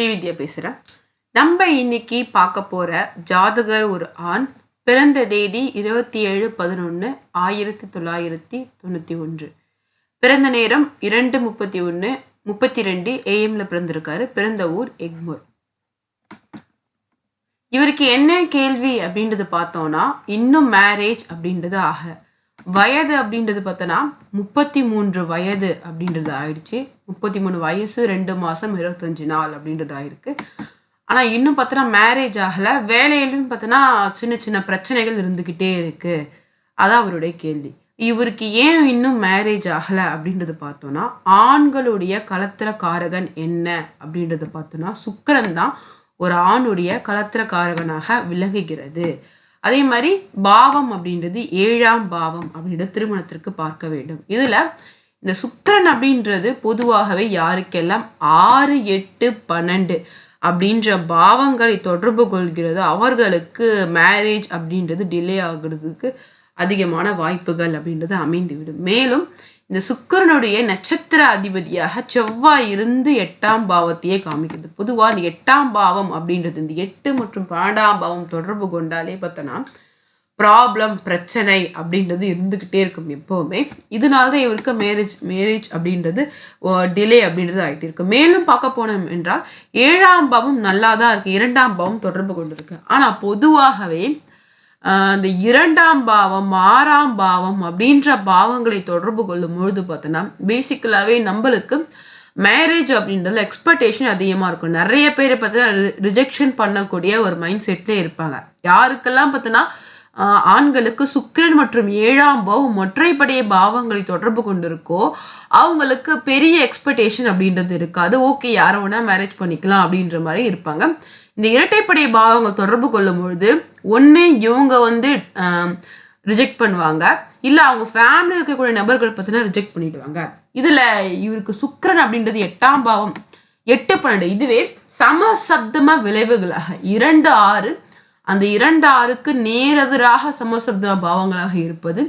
ஸ்ரீவித்யா பேசுகிறேன் நம்ம இன்னைக்கு பார்க்க போகிற ஜாதகர் ஒரு ஆண் பிறந்த தேதி இருபத்தி ஏழு பதினொன்று ஆயிரத்தி தொள்ளாயிரத்தி தொண்ணூற்றி ஒன்று. பிறந்த நேரம் இரண்டு முப்பத்தி ஒன்று முப்பத்தி ரெண்டு ஏஎம்ல பிறந்திருக்காரு. பிறந்த ஊர் எக்மோர். இவருக்கு என்ன கேள்வி அப்படின்றது பார்த்தோம்னா இன்னும் மேரேஜ் அப்படின்றது ஆக வயது அப்படின்றது பார்த்தோன்னா முப்பத்தி மூன்று வயது அப்படின்றது ஆயிடுச்சு. முப்பத்தி மூணு வயசு ரெண்டு மாதம் இருபத்தஞ்சு நாள் அப்படின்றதா இருக்குது ஆனால் இன்னும் பார்த்தோன்னா மேரேஜ் ஆகலை. வேலையிலும் பார்த்தோன்னா சின்ன சின்ன பிரச்சனைகள் இருந்துக்கிட்டே இருக்குது அதான் அவருடைய கேள்வி. இவருக்கு ஏன் இன்னும் மேரேஜ் ஆகலை அப்படின்றது பார்த்தோன்னா ஆண்களுடைய கலத்திர காரகன் என்ன அப்படின்றத பார்த்தோன்னா சுக்கிரன் தான் ஒரு ஆணுடைய கலத்திர காரகனாக விளங்குகிறது. அதே மாதிரி பாவம் அப்படின்றது ஏழாம் பாவம் அப்படின்ற திருமணத்திற்கு பார்க்க வேண்டும். இதில் இந்த சுக்கரன் அப்படின்றது பொதுவாகவே யாருக்கெல்லாம் ஆறு எட்டு பன்னெண்டு அப்படின்ற பாவங்களை தொடர்பு கொள்கிறது அவர்களுக்கு மேரேஜ் அப்படின்றது டிலே ஆகுறதுக்கு அதிகமான வாய்ப்புகள் அப்படின்றது அமைந்துவிடும். மேலும் இந்த சுக்கரனுடைய நட்சத்திர அதிபதியாக செவ்வாய் இருந்து எட்டாம் பாவத்தையே காமிக்கிறது. பொதுவாக இந்த எட்டாம் பாவம் அப்படின்றது இந்த எட்டு மற்றும் பன்னெண்டாம் பாவம் தொடர்பு கொண்டாலே பார்த்தோன்னா ப்ராப்ளம் பிரச்சனை அப்படின்றது இருந்துக்கிட்டே இருக்கும் எப்போவுமே. இதனால தான் இவருக்கு மேரேஜ் மேரேஜ் அப்படின்றது டிலே அப்படின்றது ஆகிட்டு இருக்கு. மேலும் பார்க்க போனோம் என்றால் ஏழாம் பாவம் நல்லா தான் இருக்குது இரண்டாம் பாவம் தொடர்பு கொண்டிருக்கு. ஆனால் பொதுவாகவே அந்த இரண்டாம் பாவம் ஆறாம் பாவம் அப்படின்ற பாவங்களை தொடர்பு கொள்ளும் பொழுது பார்த்தோன்னா பேசிக்கலாகவே நம்மளுக்கு மேரேஜ் அப்படின்றது எக்ஸ்பெக்டேஷன் அதிகமாக இருக்கும். நிறைய பேர் பார்த்தீங்கன்னா ரிஜெக்ஷன் பண்ணக்கூடிய ஒரு மைண்ட் செட்லேயே இருப்பாங்க. யாருக்கெல்லாம் பார்த்தோன்னா ஆண்களுக்கு சுக்கிரன் மற்றும் ஏழாம் பாவம் ஒற்றைப்படைய பாவங்களை தொடர்பு கொண்டிருக்கோ அவங்களுக்கு பெரிய எக்ஸ்பெக்டேஷன் அப்படின்றது இருக்காது. ஓகே யாரை வேணால் மேரேஜ் பண்ணிக்கலாம் அப்படின்ற மாதிரி இருப்பாங்க. இந்த இரட்டைப்படை பாவங்கள் தொடர்பு கொள்ளும் பொழுது ஒன்று இவங்க வந்து ரிஜெக்ட் பண்ணுவாங்க. இல்லை அவங்க ஃபேமிலி இருக்கக்கூடிய நபர்கள் பார்த்தீங்கன்னா ரிஜெக்ட் பண்ணிடுவாங்க. இதில் இவருக்கு சுக்கரன் அப்படின்றது எட்டாம் பாவம் எட்டு பன்னெண்டு. இதுவே சமசப்தம விளைவுகளாக இரண்டு ஆறு அந்த இரண்டு ஆறுக்கு நேரெதிராக சமசப்த பாவங்களாக இருப்பது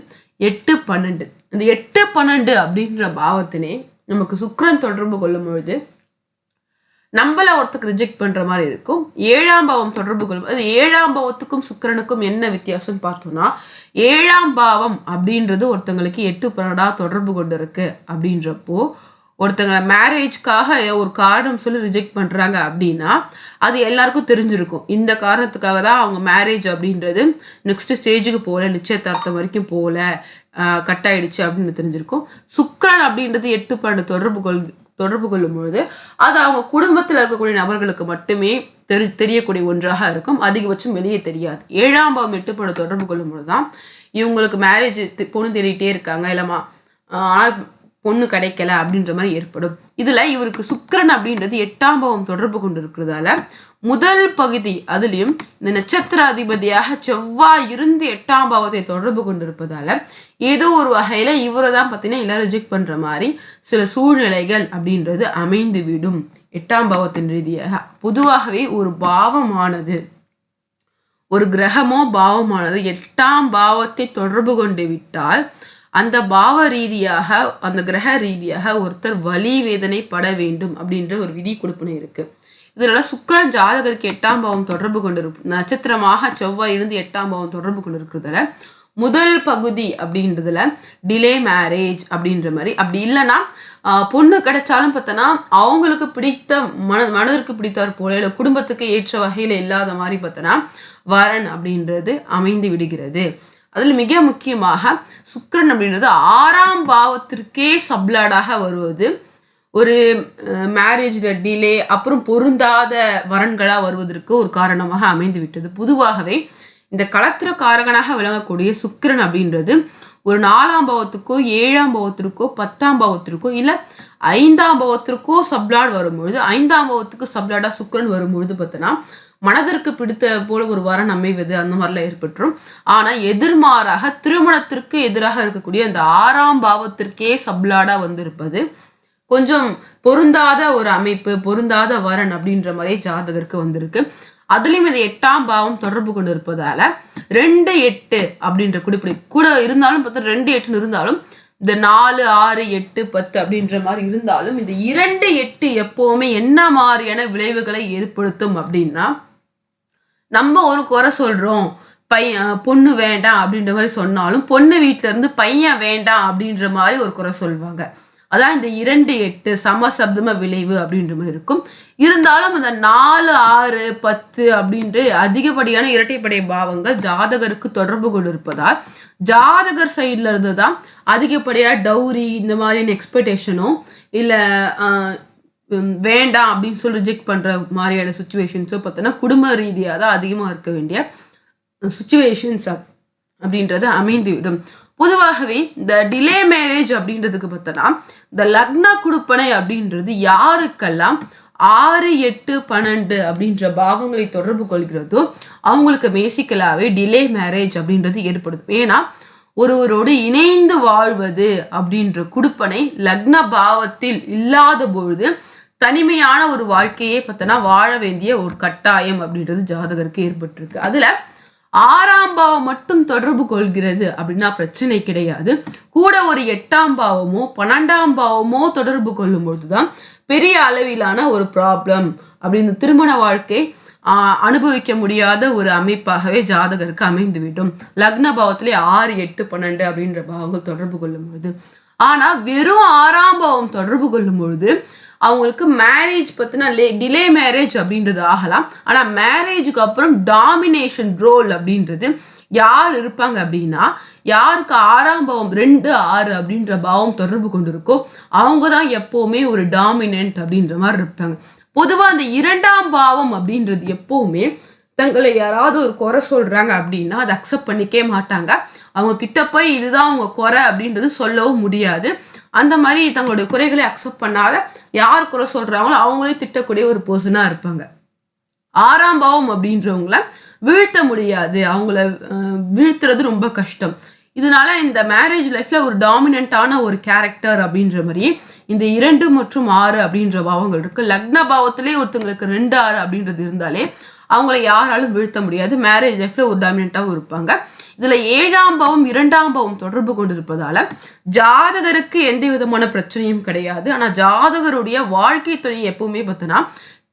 எட்டு பன்னெண்டு. இந்த எட்டு பன்னெண்டு அப்படின்ற பாவத்தினே நமக்கு சுக்கரன் தொடர்பு கொள்ளும் பொழுது நம்மள ஒருத்தருக்கு ரிஜெக்ட் பண்ணுற மாதிரி இருக்கும். ஏழாம் பாவம் தொடர்பு கொள்ளும் அது ஏழாம் பாவத்துக்கும் சுக்கிரனுக்கும் என்ன வித்தியாசம்னு பார்த்தோம்னா ஏழாம் பாவம் அப்படின்றது ஒருத்தங்களுக்கு எட்டு பன்னெண்டாக தொடர்பு கொண்டு இருக்கு அப்படின்றப்போ ஒருத்தங்களை மேரேஜ்க்காக ஒரு காரணம் சொல்லி ரிஜெக்ட் பண்ணுறாங்க அப்படின்னா அது எல்லாருக்கும் தெரிஞ்சிருக்கும். இந்த காரணத்துக்காக தான் அவங்க மேரேஜ் அப்படின்றது நெக்ஸ்ட் ஸ்டேஜுக்கு போகல நிச்சயதார்த்தம் வரைக்கும் போகல கட் ஆயிடுச்சு அப்படின்னு தெரிஞ்சிருக்கும். சுக்கிரன் அப்படின்றது எட்டு பன்னெண்டு தொடர்பு கொள் தொடர்பு கொள்ளும் பொழுது அது அவங்க குடும்பத்தில் இருக்கக்கூடிய நபர்களுக்கு மட்டுமே தெரி தெரியக்கூடிய ஒன்றாக இருக்கும். அதிகபட்சம் வெளியே தெரியாது. ஏழாம் பாவம் எட்டு பன்னெண்டு தொடர்பு கொள்ளும் பொழுது தான் இவங்களுக்கு மேரேஜ் பொண்ணு தேடிட்டே இருக்காங்க. இல்லைம்மா ஆனால் பொண்ணு கிடைக்கல அப்படின்ற மாதிரி ஏற்படும். இதுல இவருக்கு சுக்கிரன் அப்படின்றது எட்டாம் பாவம் தொடர்பு கொண்டு இருக்கிறதால முதல் பகுதி அதுலயும் இந்த நட்சத்திராதிபதியாக செவ்வாய் இருந்து எட்டாம் பாவத்தை தொடர்பு கொண்டிருப்பதால ஏதோ ஒரு வகையில இவரை தான் பார்த்தீங்கன்னா எல்லாரும் ரிஜெக்ட் பண்ற மாதிரி சில சூழ்நிலைகள் அப்படின்றது அமைந்து விடும் எட்டாம் பாவத்தின் ரீதியாக பொதுவாகவே ஒரு பாவமானது. ஒரு கிரகமோ பாவமானது எட்டாம் பாவத்தை தொடர்பு கொண்டு விட்டால் அந்த பாவ ரீதியாக அந்த கிரக ரீதியாக ஒருத்தர் வலி வேதனை பட வேண்டும் அப்படின்ற ஒரு விதி கொடுப்பினை இருக்கு. இதனால சுக்கிரன் ஜாதகருக்கு எட்டாம் பாவம் தொடர்பு கொண்டிருப்பு நட்சத்திரமாக செவ்வாய் இருந்து எட்டாம் பாவம் தொடர்பு கொண்டிருக்கிறதுல முதல் பகுதி அப்படின்றதுல டிலே மேரேஜ் அப்படின்ற மாதிரி. அப்படி இல்லைன்னா பொண்ணு கிடைச்சாலும் பார்த்தோன்னா அவங்களுக்கு பிடித்த மன மனதிற்கு பிடித்தார் போல இல்லை குடும்பத்துக்கு ஏற்ற வகையில் இல்லாத மாதிரி பார்த்தோன்னா வரன் அப்படின்றது அமைந்து விடுகிறது. அதில் மிக முக்கியமாக சுக்கரன் அப்படின்றது ஆறாம் பாவத்திற்கே சப்ளாடாக வருவது. ஒரு மேரேஜில் டிலே அப்புறம் பொருந்தாத வரன்களாக வருவதற்கு ஒரு காரணமாக அமைந்து விட்டது பொதுவாகவே இந்த களத்திர காரகனாக விளங்கக்கூடிய சுக்கிரன் அப்படின்றது ஒரு நாலாம் பாவத்துக்கோ ஏழாம் பாவத்திற்கோ பத்தாம் பாவத்திற்கோ இல்லை ஐந்தாம் பாவத்திற்கோ சப்ளாட் வரும்பொழுது ஐந்தாம் பாவத்துக்கு சப்ளாடாக சுக்கிரன் வரும்பொழுது பார்த்தோன்னா மனதிற்கு பிடித்த போல ஒரு வரன் அமைவது அந்த மாதிரிலாம் ஏற்பட்டுரும். ஆனால் எதிர்மாறாக திருமணத்திற்கு எதிராக இருக்கக்கூடிய அந்த ஆறாம் பாவத்திற்கே சப்ளாடா வந்திருப்பது கொஞ்சம் பொருந்தாத ஒரு அமைப்பு பொருந்தாத வரன் அப்படின்ற மாதிரி ஜாதகருக்கு வந்திருக்கு. அதுலேயும் இந்த எட்டாம் பாவம் தொடர்பு கொண்டு இருப்பதால ரெண்டு எட்டு அப்படின்ற குடிப்படி கூட இருந்தாலும் பார்த்தா ரெண்டு எட்டுன்னு இருந்தாலும் இந்த நாலு ஆறு எட்டு பத்து அப்படின்ற மாதிரி இருந்தாலும் இந்த இரண்டு எட்டு எப்போவுமே என்ன மாதிரியான விளைவுகளை ஏற்படுத்தும் அப்படின்னா நம்ம ஒரு குறை சொல்றோம். பையன் பொண்ணு வேண்டாம் அப்படின்ற மாதிரி சொன்னாலும் பொண்ணு வீட்ல இருந்து பையன் வேண்டாம் அப்படின்ற மாதிரி ஒரு குறை சொல்லுவாங்க அதான் இந்த இரண்டு எட்டு சமசப்தம விளைவு அப்படின்ற மாதிரி இருக்கும். இருந்தாலும் அந்த நாலு ஆறு பத்து அப்படின்ற அதிகப்படியான இரட்டைப்படை பாவங்கள் ஜாதகருக்கு தொடர்பு கொண்டு இருப்பதால் ஜாதகர் சைட்ல இருந்து தான் அதிகப்படியாக டௌரி இந்த மாதிரியான எக்ஸ்பெக்டேஷனும் இல்லை வேண்டாம் அப்படின்னு சொல்லி ரிஜெக்ட் பண்ணுற மாதிரியான சுச்சுவேஷன்ஸோ பார்த்தோன்னா குடும்ப ரீதியாக தான் அதிகமாக இருக்க வேண்டிய சுச்சுவேஷன்ஸ் அப்படின்றது அமைந்துவிடும் பொதுவாகவே இந்த டிலே மேரேஜ் அப்படின்றதுக்கு பார்த்தோன்னா இந்த லக்ன குடுப்பனை அப்படின்றது யாருக்கெல்லாம் ஆறு எட்டு பன்னெண்டு அப்படின்ற பாவங்களை தொடர்பு கொள்கிறதோ அவங்களுக்கு பேசிக்கலாகவே டிலே மேரேஜ் அப்படின்றது ஏற்படுது. ஏன்னா ஒருவரோடு இணைந்து வாழ்வது அப்படின்ற குடுப்பனை லக்ன பாவத்தில் இல்லாத பொழுது தனிமையான ஒரு வாழ்க்கையே பார்த்தோன்னா வாழ வேண்டிய ஒரு கட்டாயம் அப்படின்றது ஜாதகருக்கு ஏற்பட்டிருக்கு. அதுல ஆறாம் பாவம் மட்டும் தொடர்பு கொள்கிறது அப்படின்னா பிரச்சனை கிடையாது. கூட ஒரு எட்டாம் பாவமோ பன்னெண்டாம் பாவமோ தொடர்பு கொள்ளும் பொழுதுதான் பெரிய அளவிலான ஒரு ப்ராப்ளம் அப்படின்னு திருமண வாழ்க்கை அனுபவிக்க முடியாத ஒரு அமைப்பாகவே ஜாதகருக்கு அமைந்துவிடும். லக்ன பாவத்திலே ஆறு எட்டு பன்னெண்டு அப்படின்ற பாவங்கள் தொடர்பு கொள்ளும் பொழுது ஆனா வெறும் ஆறாம் பாவம் தொடர்பு கொள்ளும் பொழுது அவங்களுக்கு மேரேஜ் பற்றினா லே டிலே மேரேஜ் அப்படின்றது ஆகலாம். ஆனால் மேரேஜுக்கு அப்புறம் டாமினேஷன் ரோல் அப்படின்றது யார் இருப்பாங்க அப்படின்னா யாருக்கு ஆறாம் பாவம் ரெண்டு ஆறு அப்படின்ற பாவம் தொடர்பு கொண்டு இருக்கோ அவங்க தான் எப்போவுமே ஒரு டாமினன்ட் அப்படின்ற மாதிரி இருப்பாங்க. பொதுவாக அந்த இரண்டாம் பாவம் அப்படின்றது எப்போவுமே தங்களை யாராவது ஒரு குறை சொல்கிறாங்க அப்படின்னா அதை அக்செப்ட் பண்ணிக்கவே மாட்டாங்க. அவங்க கிட்ட போய் இதுதான் அவங்க குறை அப்படின்றது சொல்லவும் முடியாது. அந்த மாதிரி தங்களுடைய குறைகளை அக்செப்ட் பண்ணாத யார் குறை சொல்றாங்களோ அவங்களே திட்டக்கூடிய ஒரு பர்சனாக இருப்பாங்க. ஆறாம் பாவம் அப்படின்றவங்கள வீழ்த்த முடியாது. அவங்கள வீழ்த்துறது ரொம்ப கஷ்டம். இதனால இந்த மேரேஜ் லைஃப்ல ஒரு டாமினண்டான ஒரு கேரக்டர் அப்படின்ற மாதிரி இந்த இரண்டு மற்றும் ஆறு அப்படின்ற பாவங்கள் இருக்கு. லக்ன பாவத்திலே ஒருத்தங்களுக்கு ரெண்டு ஆறு அப்படின்றது இருந்தாலே அவங்கள யாராலும் வீழ்த்த முடியாது. மேரேஜ் லைஃப்ல ஒரு டாமினண்ட்டாகவும் இருப்பாங்க. இதுல ஏழாம் பாவம் இரண்டாம் பாவம் தொடர்பு கொண்டிருப்பதால ஜாதகருக்கு எந்த விதமான பிரச்சனையும் கிடையாது. ஆனா ஜாதகருடைய வாழ்க்கை துணை எப்பவுமே பார்த்தோன்னா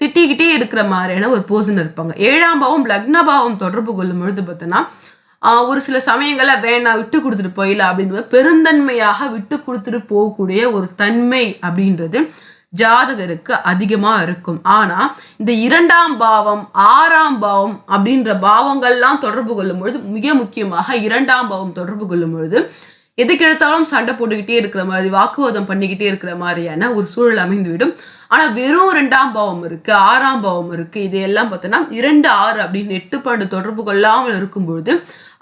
திட்டிக்கிட்டே இருக்கிற மாதிரியான ஒரு போசன் இருப்பாங்க. ஏழாம் பாவம் லக்ன பாவம் தொடர்பு கொள்ளும் பொழுது பார்த்தோன்னா ஒரு சில சமயங்களை வேணாம் விட்டு கொடுத்துட்டு போயிடலாம் அப்படின்னு பெருந்தன்மையாக விட்டு கொடுத்துட்டு போகக்கூடிய ஒரு தன்மை அப்படின்றது ஜாதகருக்கு அதிகமா இருக்கும். ஆனா இந்த இரண்டாம் பாவம் ஆறாம் பாவம் அப்படின்ற பாவங்கள்லாம் தொடர்பு கொள்ளும் பொழுது மிக முக்கியமாக இரண்டாம் பாவம் தொடர்பு கொள்ளும் பொழுது எதுக்கு எடுத்தாலும் சண்டை போட்டுக்கிட்டே இருக்கிற மாதிரி வாக்குவாதம் பண்ணிக்கிட்டே இருக்கிற மாதிரியான ஒரு சூழல் அமைந்துவிடும். ஆனா வெறும் ரெண்டாம் பாவம் இருக்கு ஆறாம் பாவம் இருக்கு இது எல்லாம் பார்த்தோன்னா இரண்டு ஆறு அப்படின்னு எட்டு பன்னெண்டு தொடர்பு கொள்ளாமல் இருக்கும் பொழுது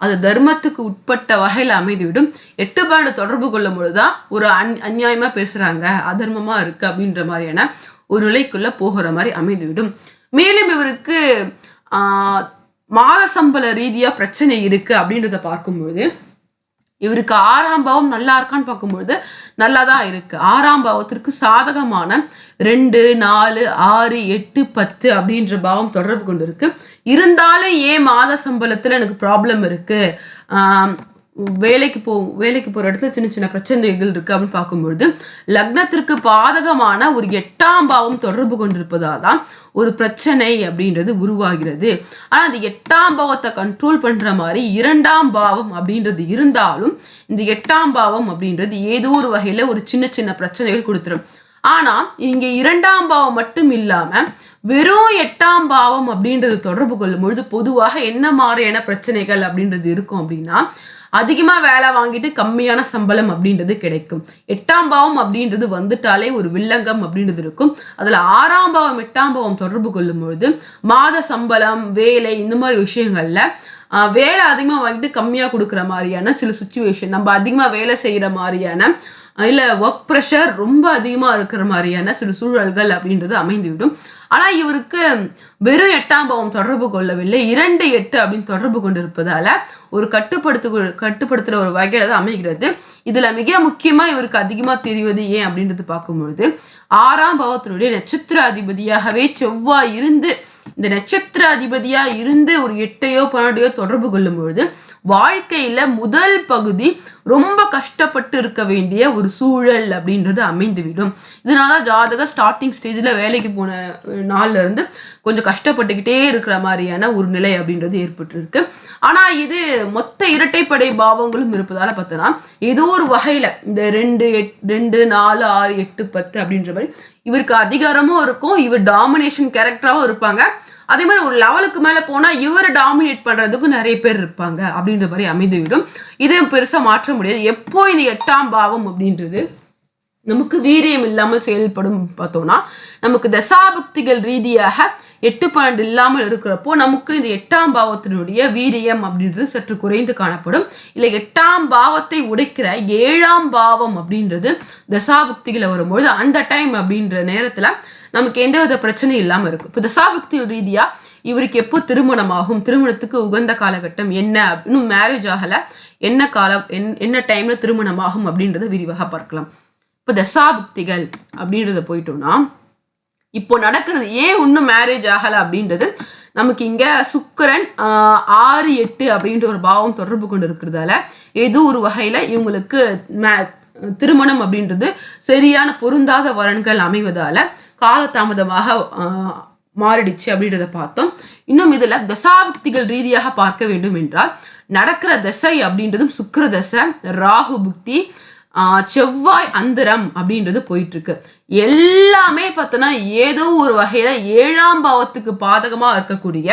அது தர்மத்துக்கு உட்பட்ட வகையில் அமைந்துவிடும் எட்டு தொடர்பு கொள்ளும் பொழுதுதான் ஒரு அந் அந்நியாயமாக பேசுகிறாங்க அதர்மமாக இருக்குது அப்படின்ற மாதிரியான ஒரு நிலைக்குள்ள போகிற மாதிரி அமைந்துவிடும் மேலும் இவருக்கு மாத சம்பள ரீதியாக பிரச்சனை இருக்குது அப்படின்றத பார்க்கும்பொழுது இவருக்கு ஆறாம் பாவம் நல்லா இருக்கான்னு பார்க்கும்பொழுது நல்லா தான் இருக்கு. ஆறாம் பாவத்திற்கு சாதகமான ரெண்டு நாலு ஆறு எட்டு பத்து அப்படின்ற பாவம் தொடர்பு கொண்டு இருக்கு இருந்தாலும் ஏன் மாத சம்பளத்தில் எனக்கு ப்ராப்ளம் இருக்கு? வேலைக்கு போ வேலைக்கு போகிற இடத்துல சின்ன சின்ன பிரச்சனைகள் இருக்கு அப்படின்னு பார்க்கும்பொழுது லக்னத்திற்கு பாதகமான ஒரு எட்டாம் பாவம் தொடர்பு கொண்டிருப்பதால் தான் ஒரு பிரச்சனை அப்படின்றது உருவாகிறது. ஆனால் அந்த எட்டாம் பாவத்தை கண்ட்ரோல் பண்ணுற மாதிரி இரண்டாம் பாவம் அப்படின்றது இருந்தாலும் இந்த எட்டாம் பாவம் அப்படின்றது ஏதோ ஒரு வகையில் ஒரு சின்ன சின்ன பிரச்சனைகள் கொடுத்துரும். ஆனால் இங்கே இரண்டாம் பாவம் மட்டும் இல்லாமல் வெறும் எட்டாம் பாவம் அப்படின்றது தொடர்பு கொள்ளும் பொழுது பொதுவாக என்ன மாதிரியான பிரச்சனைகள் அப்படின்றது இருக்கும் அப்படின்னா அதிகமாக வேலை வாங்கிட்டு கம்மியான சம்பளம் அப்படின்றது கிடைக்கும். எட்டாம் பாவம் அப்படின்றது வந்துட்டாலே ஒரு வில்லங்கம் அப்படின்றது இருக்கும். அதில் ஆறாம் பாவம் எட்டாம் பாவம் தொடர்பு கொள்ளும் பொழுது மாத சம்பளம் வேலை இந்த மாதிரி விஷயங்களில் வேலை அதிகமாக வாங்கிட்டு கம்மியாக கொடுக்குற மாதிரியான சில சுச்சுவேஷன் நம்ம அதிகமாக வேலை செய்கிற மாதிரியான இல்லை ஒர்க் ப்ரெஷர் ரொம்ப அதிகமாக இருக்கிற மாதிரியான சில சூழல்கள் அப்படின்றது அமைந்துவிடும். ஆனால் இவருக்கு வெறும் எட்டாம் பாவம் தொடர்பு கொள்ளவில்லை இரண்டு எட்டு அப்படின்னு தொடர்பு கொண்டிருப்பதால் ஒரு கட்டுப்படுத்து கட்டுப்படுத்துகிற ஒரு வகையில் தான் அமைகிறது. இதுல மிக முக்கியமா இவருக்கு அதிகமா தெரிவது ஏன் அப்படின்றது பார்க்கும்பொழுது ஆறாம் பாவத்தினுடைய நட்சத்திர அதிபதியாகவே செவ்வாய் இருந்து இந்த நட்சத்திர அதிபதியா இருந்து ஒரு எட்டையோ பன்னெண்டையோ தொடர்பு கொள்ளும் பொழுது வாழ்க்கையில முதல் பகுதி ரொம்ப கஷ்டப்பட்டு இருக்க வேண்டிய ஒரு சூழல் அப்படின்றது அமைந்துவிடும். இதனால தான் ஜாதக ஸ்டார்டிங் ஸ்டேஜில் வேலைக்கு போன நாள்ல இருந்து கொஞ்சம் கஷ்டப்பட்டுக்கிட்டே இருக்கிற மாதிரியான ஒரு நிலை அப்படின்றது ஏற்பட்டிருக்கு. ஆனால் இது மொத்த இரட்டைப்படை பாவங்களும் இருப்பதால் பார்த்தோன்னா ஏதோ ஒரு வகையில் இந்த ரெண்டு எட் ரெண்டு நாலு ஆறு எட்டு பத்து அப்படின்ற மாதிரி இவருக்கு அதிகாரமும் இருக்கும் இவர் டாமினேஷன் கேரக்டராகவும் இருப்பாங்க. அதே மாதிரி ஒரு லெவலுக்கு மேலே போனால் இவரை டாமினேட் பண்ணுறதுக்கும் நிறைய பேர் இருப்பாங்க அப்படின்ற மாதிரி அமைந்துவிடும். இதை பெருசாக மாற்ற முடியாது. எப்போ இந்த எட்டாம் பாவம் அப்படின்றது நமக்கு வீரியம் இல்லாமல் செயல்படும் பார்த்தோம்னா நமக்கு தசாபக்திகள் ரீதியாக எட்டு பன்னெண்டு இல்லாமல் இருக்கிறப்போ நமக்கு இந்த எட்டாம் பாவத்தினுடைய வீரியம் அப்படின்றது சற்று குறைந்து காணப்படும். இல்லை எட்டாம் பாவத்தை உடைக்கிற ஏழாம் பாவம் அப்படின்றது தசாபக்திகளை வரும்பொழுது அந்த டைம் அப்படின்ற நேரத்தில் நமக்கு எந்த வித பிரச்சனையும் இல்லாமல் இருக்கும் இப்போ தசாபக்தி ரீதியாக இவருக்கு எப்போ திருமணமாகும் திருமணத்துக்கு உகந்த காலகட்டம் என்ன இன்னும் மேரேஜ் ஆகலை என்ன கால என்ன டைமில் திருமணமாகும் அப்படின்றத விரிவாக பார்க்கலாம். இப்போ தசாபக்திகள் அப்படின்றத போயிட்டோம்னா இப்போ நடக்கிறது ஏன் இன்னும் மேரேஜ் ஆகலை அப்படின்றது நமக்கு இங்கே சுக்கரன் ஆறு எட்டு அப்படின்ற ஒரு பாவம் தொடர்பு கொண்டு இருக்கிறதால ஏதோ ஒரு வகையில் இவங்களுக்கு மே திருமணம் அப்படின்றது சரியான பொருந்தாத வரன்கள் அமைவதால் காலதாமதமாக மாறிடுச்சு அப்படின்றத பார்த்தோம். இன்னும் இதில் தசாபக்திகள் ரீதியாக பார்க்க வேண்டும் என்றால் நடக்கிற தசை அப்படின்றதும் சுக்கர தசை ராகு புக்தி செவ்வாய் அந்தரம் அப்படின்றது போயிட்டு இருக்கு எல்லாமே பார்த்தோன்னா ஏதோ ஒரு வகையில ஏழாம் பாவத்துக்கு பாதகமா இருக்கக்கூடிய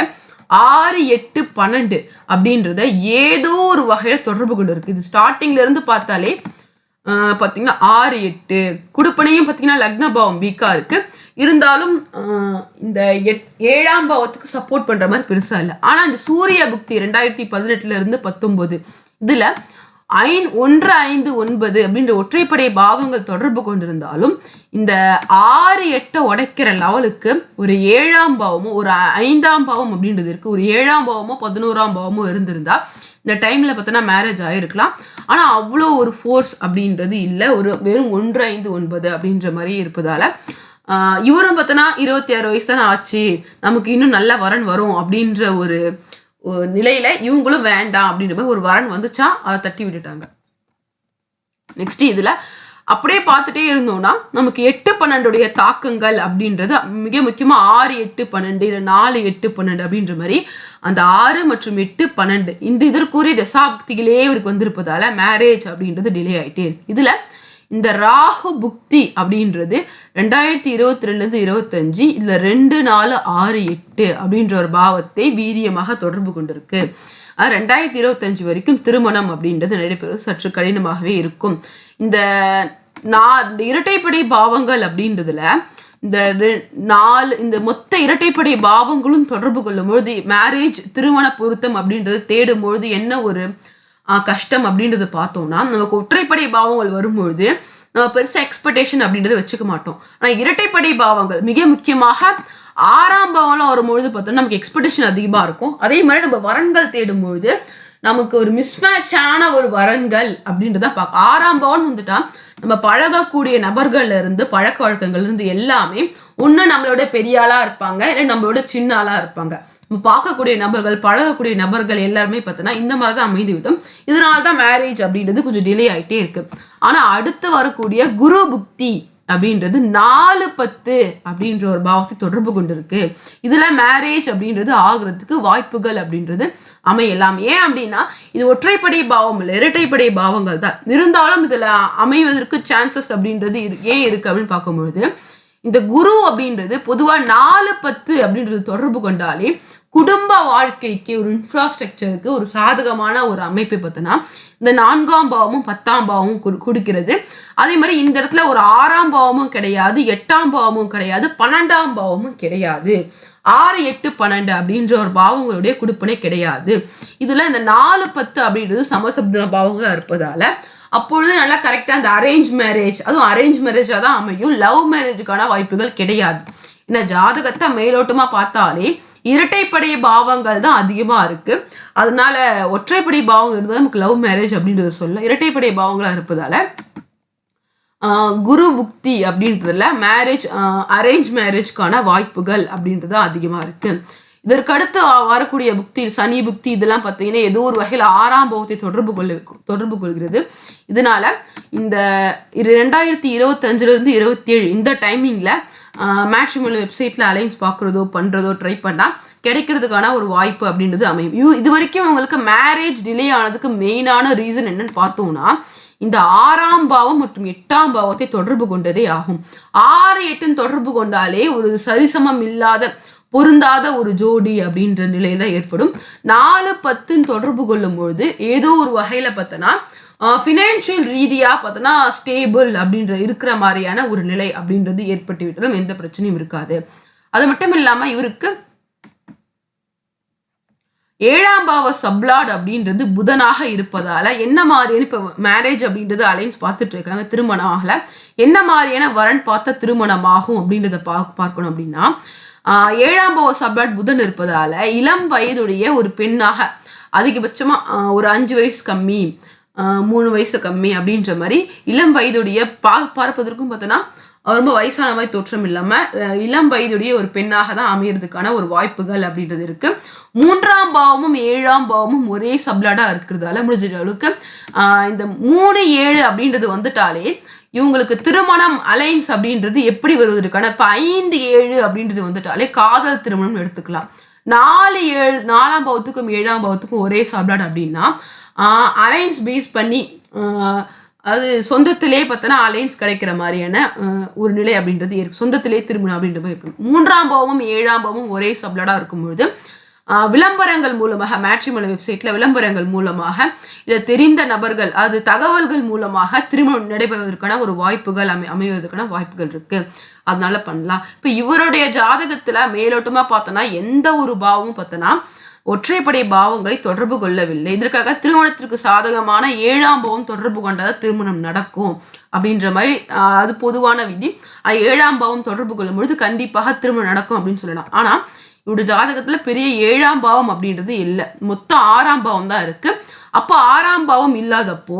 ஆறு எட்டு பன்னெண்டு அப்படின்றத ஏதோ ஒரு வகையில தொடர்பு கொண்டு இருக்கு. இது ஸ்டார்டிங்ல இருந்து பார்த்தாலே பார்த்தீங்கன்னா ஆறு எட்டு குடுப்பனையும் பார்த்தீங்கன்னா லக்னபாவம் வீக்காக வீக்கா இருந்தாலும் இந்த எட் ஏழாம் பாவத்துக்கு சப்போர்ட் பண்ணுற மாதிரி பெருசாக இல்லை. ஆனால் இந்த சூரிய புக்தி ரெண்டாயிரத்தி பதினெட்டுலேருந்து இருந்து இதில் ஐ ஒன்று ஐந்து ஒன்பது அப்படின்ற ஒற்றைப்படை பாவங்கள் தொடர்பு கொண்டிருந்தாலும் இந்த ஆறு எட்டை உடைக்கிற லெவலுக்கு ஒரு ஏழாம் பாவமோ ஒரு ஐந்தாம் பாவம் அப்படின்றது இருக்குது ஒரு ஏழாம் பாவமோ பதினோராம் பாவமோ இருந்திருந்தா இந்த டைமில் பார்த்தோன்னா மேரேஜ் ஆகிருக்கலாம் ஆனால் அவ்வளோ ஒரு ஃபோர்ஸ் அப்படின்றது இல்லை. ஒரு வெறும் ஒன்று ஐந்து ஒன்பது அப்படின்ற மாதிரி இருப்பதால் இவரும் பார்த்தோன்னா இருபத்தி ஆறு வயசு தானே ஆச்சு. நமக்கு இன்னும் நல்ல வரன் வரும் அப்படின்ற ஒரு நிலையில இவங்களும் வேண்டாம் அப்படின்ற மாதிரி ஒரு வரன் வந்துச்சா? அதை தட்டி விட்டுட்டாங்க. நெக்ஸ்ட் இதுல அப்படியே பார்த்துட்டே இருந்தோம்னா நமக்கு எட்டு பன்னெண்டுடைய தாக்கங்கள் அப்படின்றது மிக முக்கியமா ஆறு எட்டு பன்னெண்டு இல்லை நாலு எட்டு பன்னெண்டு அப்படின்ற மாதிரி அந்த ஆறு மற்றும் எட்டு பன்னெண்டு இந்த இதற்குரிய தசாப்திகளே இவருக்கு வந்திருப்பதால மேரேஜ் அப்படின்றது டிலே ஆயிட்டே இதில் இதுல இந்த ராகு புக்தி அப்படின்றது ரெண்டாயிரத்தி இருபத்தி ரெண்டுலேருந்து இருபத்தஞ்சு இதில் ரெண்டு நாலு ஆறு எட்டு அப்படின்ற ஒரு பாவத்தை வீரியமாக தொடர்பு கொண்டிருக்கு. ரெண்டாயிரத்தி இருபத்தஞ்சு வரைக்கும் திருமணம் அப்படின்றது நடைபெறுவது சற்று கடினமாகவே இருக்கும். இந்த நான் இந்த இரட்டைப்படை பாவங்கள் அப்படின்றதுல இந்த நாலு இந்த மொத்த இரட்டைப்படை பாவங்களும் தொடர்பு கொள்ளும் பொழுது மேரேஜ் திருமண பொருத்தம் அப்படின்றது தேடும் பொழுது என்ன ஒரு கஷ்டம் அப்படின்றத பார்த்தோம்னா நமக்கு ஒற்றைப்படை பாவங்கள் வரும்பொழுது நம்ம பெருசாக எக்ஸ்பெக்டேஷன் அப்படின்றத வச்சுக்க மாட்டோம். ஆனால் இரட்டைப்படை பாவங்கள் மிக முக்கியமாக ஆறாம் பாவம்லாம் வரும்பொழுது பார்த்தோம்னா நமக்கு எக்ஸ்பெக்டேஷன் அதிகமாக இருக்கும். அதே மாதிரி நம்ம வரன்கள் தேடும் பொழுது நமக்கு ஒரு மிஸ்மேட்சான ஒரு வரன்கள் அப்படின்றத பார்க்க ஆறாம் பவன் வந்துட்டா நம்ம பழகக்கூடிய நபர்கள்ல இருந்து பழக்க வழக்கங்கள்ல இருந்து எல்லாமே ஒன்று நம்மளோட பெரிய இருப்பாங்க இல்லை நம்மளோட சின்ன ஆளாக இருப்பாங்க. பார்க்கக்கூடிய நபர்கள் பழகக்கூடிய நபர்கள் எல்லாருமே பார்த்தோன்னா இந்த மாதிரி தான் அமைந்துவிடும் இதனால தான் மேரேஜ் அப்படின்றது கொஞ்சம் டிலே ஆகிட்டே இருக்கு. ஆனால் அடுத்து வரக்கூடிய குரு புக்தி அப்படின்றது நாலு பத்து அப்படின்ற ஒரு பாவத்தை தொடர்பு கொண்டிருக்கு. இதுல மேரேஜ் அப்படின்றது ஆகுறதுக்கு வாய்ப்புகள் அப்படின்றது அமையலாம். ஏன் அப்படின்னா இது ஒற்றைப்படை பாவம் இல்லை இரட்டைப்படை பாவங்கள் தான். இருந்தாலும் இதுல அமைவதற்கு சான்சஸ் அப்படின்றது ஏன் இருக்கு அப்படின்னு பார்க்கும்பொழுது இந்த குரு அப்படின்றது பொதுவாக நாலு பத்து அப்படின்றது தொடர்பு கொண்டாலே குடும்ப வாழ்க்கைக்கு ஒரு இன்ஃப்ராஸ்ட்ரக்சருக்கு ஒரு சாதகமான ஒரு அமைப்பை பார்த்தோன்னா இந்த நான்காம் பாவமும் பத்தாம் பாவமும் கொடுக்கிறது. அதே மாதிரி இந்த இடத்துல ஒரு ஆறாம் பாவமும் கிடையாது எட்டாம் பாவமும் கிடையாது பன்னெண்டாம் பாவமும் கிடையாது. ஆறு எட்டு பன்னெண்டு அப்படின்ற ஒரு பாவங்களுடைய கொடுப்பனே கிடையாது. இதில் இந்த நாலு பத்து அப்படின்றது சமசப்த பாவங்களாக இருப்பதால அப்பொழுது நல்லா கரெக்டாக அந்த அரேஞ்ச் மேரேஜ் அதுவும் அரேஞ்ச் மேரேஜாக தான் அமையும். லவ் மேரேஜுக்கான வாய்ப்புகள் கிடையாது. இந்த ஜாதகத்தை மேலோட்டமாக பார்த்தாலே இரட்டைப்படை பாவங்கள் தான் அதிகமாக இருக்குது அதனால ஒற்றைப்படை பாவங்கள் இருந்தால் நமக்கு லவ் மேரேஜ் அப்படின்றது சொல்ல இரட்டைப்படை பாவங்களாக இருப்பதால் குரு புக்தி அப்படின்றதுல மேரேஜ் அரேஞ்ச் மேரேஜ்க்கான வாய்ப்புகள் அப்படின்றது அதிகமாக இருக்குது இதற்கடுத்து வரக்கூடிய புக்தி சனி புக்தி இதெல்லாம் பார்த்தீங்கன்னா ஏதோ ஒரு வகையில் ஆறாம் பாவத்தை தொடர்பு கொள்ள தொடர்பு கொள்கிறது. இதனால இந்த ரெண்டாயிரத்தி இருபத்தஞ்சிலிருந்து இருபத்தி ஏழு இந்த டைமிங்கில் மேக்ஸிமல் வெப்சைட்டில் அலைன்ஸ் பார்க்குறதோ பண்ணுறதோ ட்ரை பண்ணால் கிடைக்கிறதுக்கான ஒரு வாய்ப்பு அப்படின்றது அமையும். இது இது வரைக்கும் அவங்களுக்கு மேரேஜ் டிலே ஆனதுக்கு மெயினான ரீசன் என்னன்னு பார்த்தோம்னா இந்த ஆறாம் பாவம் மற்றும் எட்டாம் பாவத்தை தொடர்பு கொண்டதே ஆகும். ஆறு எட்டுன்னு தொடர்பு கொண்டாலே ஒரு சரிசமம் இல்லாத பொருந்தாத ஒரு ஜோடி அப்படின்ற நிலை தான் ஏற்படும். நாலு பத்துன்னு தொடர்பு கொள்ளும் பொழுது ஏதோ ஒரு வகையில் பார்த்தோன்னா ஃபினான்ஷியல் ரீதியாக பார்த்தோன்னா ஸ்டேபிள் அப்படின்ற இருக்கிற மாதிரியான ஒரு நிலை அப்படின்றது ஏற்பட்டு விட்டாலும் எந்த பிரச்சனையும் இருக்காது. அது மட்டும் இல்லாமல் இவருக்கு ஏழாம் பாவ சப்ளாட் அப்படின்றது புதனாக இருப்பதால என்ன மாதிரியான இப்போ மேரேஜ் அப்படின்றது அலைன்ஸ் பார்த்துட்டு இருக்காங்க திருமணம் ஆகல. என்ன மாதிரியான வரன் பார்த்த திருமணம் ஆகும் அப்படின்றத பா பார்க்கணும் அப்படின்னா ஏழாம் பாவ சப்ளாட் புதன் இருப்பதால இளம் வயதுடைய ஒரு பெண்ணாக அதிகபட்சமாக ஒரு அஞ்சு வயசு கம்மி மூணு வயசு கம்மி அப்படின்ற மாதிரி இளம் வயதுடைய பா பார்ப்பதற்கும் பார்த்தோன்னா ரொம்ப வயசான மாதிரி தோற்றம் இல்லாமல் இளம் வயதுடைய ஒரு பெண்ணாக தான் அமையறதுக்கான ஒரு வாய்ப்புகள் அப்படின்றது இருக்கு. மூன்றாம் பாவமும் ஏழாம் பாவமும் ஒரே சப்ளாடாக இருக்கிறதால முடிஞ்ச அளவுக்கு இந்த மூணு ஏழு அப்படின்றது வந்துட்டாலே இவங்களுக்கு திருமணம் அலைன்ஸ் அப்படின்றது எப்படி வருவதற்கான இப்போ ஐந்து ஏழு அப்படின்றது வந்துட்டாலே காதல் திருமணம் எடுத்துக்கலாம். நாலு ஏழு நாலாம் பவத்துக்கும் ஏழாம் பவத்துக்கும் ஒரே சாப்பிடாடு அப்படின்னா அலைன்ஸ் பேஸ் பண்ணி அது சொந்தத்திலே பார்த்தோன்னா அலைன்ஸ் கிடைக்கிற மாதிரியான ஒரு நிலை அப்படின்றது ஏற்படும் சொந்தத்திலே திருமணம் அப்படின்ற மாதிரி இருக்கும். மூன்றாம் பாவமும் ஏழாம் பாவமும் ஒரே சப்ளடாக இருக்கும்பொழுது விளம்பரங்கள் மூலமாக மேட்ரிமோனி வெப்சைட்டில் விளம்பரங்கள் மூலமாக இதை தெரிந்த நபர்கள் அது தகவல்கள் மூலமாக திருமணம் நடைபெறுவதற்கான ஒரு வாய்ப்புகள் அமை அமைவதற்கான வாய்ப்புகள் இருக்கு. அதனால பண்ணலாம். இப்போ இவருடைய ஜாதகத்தில் மேலோட்டமாக பார்த்தோன்னா எந்த ஒரு பாவமும் பார்த்தோன்னா ஒற்றைப்படை பாவங்களை தொடர்பு கொள்ளவில்லை. இதற்காக திருமணத்திற்கு சாதகமான ஏழாம் பாவம் தொடர்பு கொண்டதாக திருமணம் நடக்கும் அப்படின்ற மாதிரி அது பொதுவான விதி. ஏழாம் பாவம் தொடர்பு கொள்ளும் பொழுது கண்டிப்பாக திருமணம் நடக்கும் அப்படின்னு சொல்லலாம். ஆனால் இவருடைய ஜாதகத்துல பெரிய ஏழாம் பாவம் அப்படின்றது இல்லை. மொத்தம் ஆறாம் பாவம் தான் இருக்கு. அப்போ ஆறாம் பாவம் இல்லாதப்போ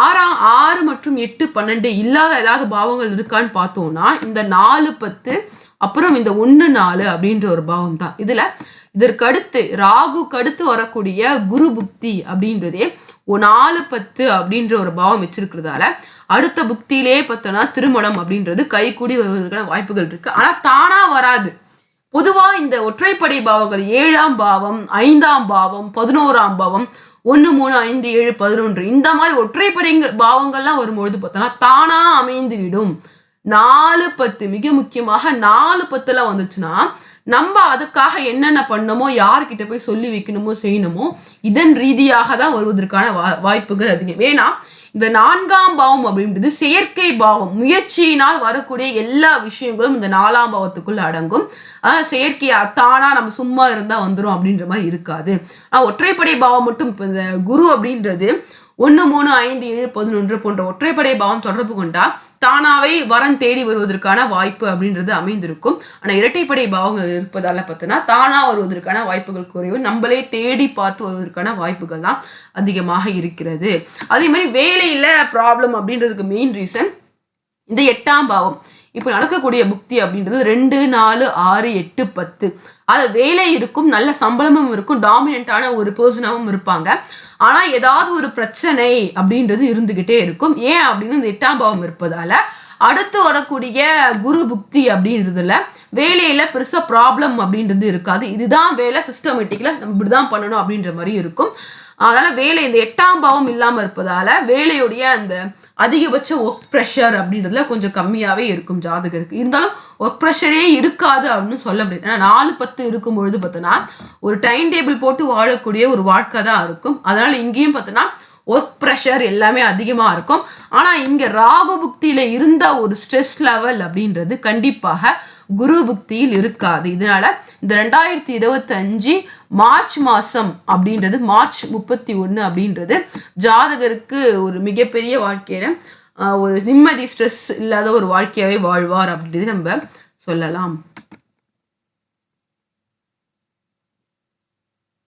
ஆறாம் ஆறு மற்றும் எட்டு பன்னெண்டு இல்லாத ஏதாவது பாவங்கள் இருக்கான்னு பார்த்தோம்னா இந்த நாலு பத்து அப்புறம் இந்த ஒன்று நாலு அப்படின்ற ஒரு பாவம் தான். இதில் இதற்கடுத்து ராகு கடுத்து வரக்கூடிய குரு புக்தி அப்படின்றதே நாலு பத்து அப்படின்ற ஒரு பாவம் வச்சிருக்கிறதால அடுத்த புக்தியிலே பார்த்தோன்னா திருமணம் அப்படின்றது கைகூடி வருவதற்கான வாய்ப்புகள் இருக்கு. ஆனால் தானாக வராது. பொதுவா இந்த ஒற்றைப்படை பாவங்கள் ஏழாம் பாவம் ஐந்தாம் பாவம் பதினோராம் பாவம் ஒன்று மூணு ஐந்து ஏழு பதினொன்று இந்த மாதிரி ஒற்றைப்படைங்கிற பாவங்கள்லாம் வரும்பொழுது பார்த்தோன்னா தானா அமைந்து விடும் நாலு பத்து மிக முக்கியமாக நாலு பத்துல வந்துச்சுன்னா நம்ம அதுக்காக என்னென்ன பண்ணணுமோ யார்கிட்ட போய் சொல்லி வைக்கணுமோ செய்யணுமோ இதன் ரீதியாக தான் வருவதற்கான வா வாய்ப்புகள் அதிகம். ஏன்னா இந்த நான்காம் பாவம் அப்படின்றது செயற்கை பாவம் முயற்சியினால் வரக்கூடிய எல்லா விஷயங்களும் இந்த நாலாம் பாவத்துக்குள்ள அடங்கும். ஆனால் செயற்கையா தானா நம்ம சும்மா இருந்தால் வந்துடும் அப்படின்ற மாதிரி இருக்காது. ஆனால் ஒற்றைப்படை பாவம் மட்டும் இப்போ இந்த குரு அப்படின்றது ஒன்று மூணு ஐந்து ஏழு பதினொன்று போன்ற ஒற்றைப்படை பாவம் தொடர்பு கொண்டா தானாவே வரம் தேடி வருவதற்கான வாய்ப்பு அப்படின்றது அமைந்திருக்கும். ஆனால் இரட்டைப்படை பாவங்கள் இருப்பதால் பார்த்தோன்னா தானாக வருவதற்கான வாய்ப்புகள் குறைவு. நம்மளே தேடி பார்த்து வருவதற்கான வாய்ப்புகள் தான் அதிகமாக இருக்கிறது. அதே மாதிரி வேலையில் ப்ராப்ளம் அப்படின்றதுக்கு மெயின் ரீசன் இந்த எட்டாம் பாவம். இப்போ நடக்கக்கூடிய புக்தி அப்படின்றது ரெண்டு நாலு ஆறு எட்டு பத்து. அது வேலை இருக்கும் நல்ல சம்பளமும் இருக்கும் டாமினண்ட்டான ஒரு பர்சனாகவும் இருப்பாங்க. ஆனால் ஏதாவது ஒரு பிரச்சனை அப்படின்றது இருந்துக்கிட்டே இருக்கும். ஏன் அப்படின்னு இந்த எட்டாம் பாவம் இருப்பதால் அடுத்து வரக்கூடிய குரு புக்தி அப்படின்றதுல வேலையில் பெருசாக ப்ராப்ளம் அப்படின்றது இருக்காது. இதுதான் வேலை சிஸ்டமேட்டிக்கில் நம்ம இப்படி தான் பண்ணணும் அப்படின்ற மாதிரி இருக்கும். அதனால் வேலை இந்த எட்டாம் பாவம் இல்லாமல் இருப்பதால வேலையுடைய அந்த அதிகபட்ச ஒர்க் ப்ரெஷர் அப்படின்றதுல கொஞ்சம் கம்மியாகவே இருக்கும் ஜாதகருக்கு. இருந்தாலும் ஒர்க் ப்ரெஷரே இருக்காது அப்படின்னு சொல்ல முடியாது. ஏன்னா நாலு பத்து இருக்கும் பொழுது பார்த்தோன்னா ஒரு டைம் டேபிள் போட்டு வாழக்கூடிய ஒரு வாழ்க்கை தான் இருக்கும். அதனால் இங்கேயும் பார்த்தோன்னா ஒர்க் ப்ரெஷர் எல்லாமே அதிகமாக இருக்கும். ஆனால் இங்கே ராகு புக்தியில் இருந்த ஒரு ஸ்ட்ரெஸ் லெவல் அப்படின்றது கண்டிப்பாக குரு புக்தியில் இருக்காது. இதனால இந்த ரெண்டாயிரத்தி இருபத்தஞ்சு மார்ச் மாதம் அப்படின்றது மார்ச் முப்பத்தி ஒன்று அப்படின்றது ஜாதகருக்கு ஒரு மிகப்பெரிய வாழ்க்கையில் ஒரு நிம்மதி ஸ்ட்ரெஸ் இல்லாத ஒரு வாழ்க்கையாகவே வாழ்வார் அப்படின்றது நம்ம சொல்லலாம்.